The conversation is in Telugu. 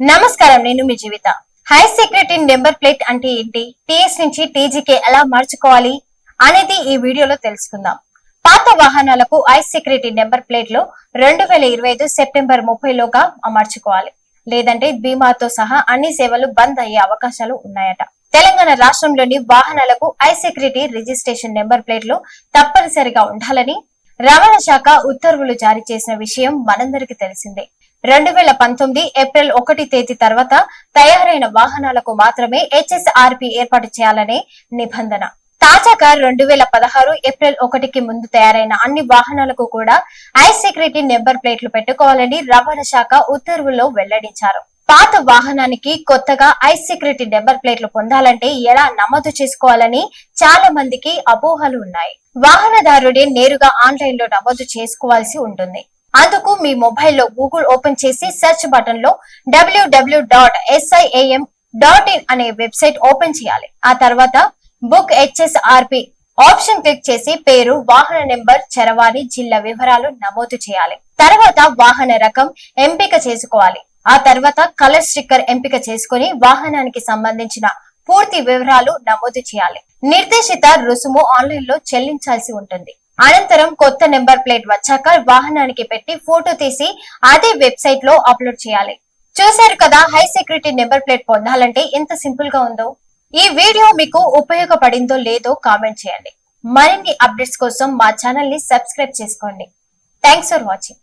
నమస్కారం నేను మీ Jeevitha. High security number plate అంటే ఏంటి? టీఎస్ నుంచి టీజీకి ఎలా మార్చుకోవాలి అనేది ఈ వీడియోలో తెలుసుకుందాం. పాత వాహనాలకు ఐ సెక్యూరిటీ నెంబర్ ప్లేట్లో రెండు వేల ఇరవై ఐదు సెప్టెంబర్ ముప్పై లోగా అమర్చుకోవాలి లేదంటే బీమాతో సహా అన్ని సేవలు బంద్ అయ్యే అవకాశాలు ఉన్నాయట. తెలంగాణ రాష్ట్రంలోని వాహనాలకు ఐ సెక్యూరిటీ రిజిస్ట్రేషన్ నెంబర్ ప్లేట్లు తప్పనిసరిగా ఉండాలని రవాణా శాఖ ఉత్తర్వులు జారీ చేసిన విషయం మనందరికీ తెలిసిందే. రెండు వేల పంతొమ్మిది ఏప్రిల్ ఒకటి తేదీ తర్వాత తయారైన వాహనాలకు మాత్రమే హెచ్ఎస్ఆర్పి ఏర్పాటు చేయాలనే నిబంధన. తాజాగా రెండు వేల పదహారు ఏప్రిల్ ఒకటికి ముందు తయారైన అన్ని వాహనాలకు కూడా ఐ సెక్యూరిటీ నెంబర్ ప్లేట్లు పెట్టుకోవాలని రవాణా శాఖ ఉత్తర్వుల్లో వెల్లడించారు. పాత వాహనానికి కొత్తగా ఐ సెక్యూరిటీ నెంబర్ ప్లేట్లు పొందాలంటే ఎలా నమోదు చేసుకోవాలని చాలా మందికి అపోహలు ఉన్నాయి. వాహనదారుడే నేరుగా ఆన్లైన్లో నమోదు చేసుకోవాల్సి ఉంటుంది. అందుకు మీ మొబైల్లో గూగుల్ ఓపెన్ చేసి search బటన్లో WW dot SIAM dot in అనే వెబ్సైట్ ఓపెన్ చేయాలి. ఆ తర్వాత బుక్ హెచ్ఎస్ఆర్పి ఆప్షన్ క్లిక్ చేసి పేరు వాహన నెంబర్ చరవాణి జిల్లా వివరాలు నమోదు చేయాలి. తర్వాత వాహన రకం ఎంపిక చేసుకోవాలి. ఆ తర్వాత కలర్ స్టిక్కర్ ఎంపిక చేసుకుని వాహనానికి సంబంధించిన పూర్తి వివరాలు నమోదు చేయాలి. నిర్దేశిత రుసుము ఆన్లైన్లో చెల్లించాల్సి ఉంటుంది. అనంతరం కొత్త నెంబర్ ప్లేట్ వచ్చాక వాహనానికి పెట్టి ఫోటో తీసి అదే వెబ్సైట్లో అప్లోడ్ చేయాలి. చూశారు కదా హై సెక్యూరిటీ నెంబర్ ప్లేట్ పొందాలంటే ఎంత సింపుల్గా ఉందో? ఈ వీడియో మీకు ఉపయోగపడిందో లేదో కామెంట్ చేయండి. మరిన్ని అప్డేట్స్ కోసం మా ఛానల్ని సబ్స్క్రైబ్ చేసుకోండి. Thanks for watching.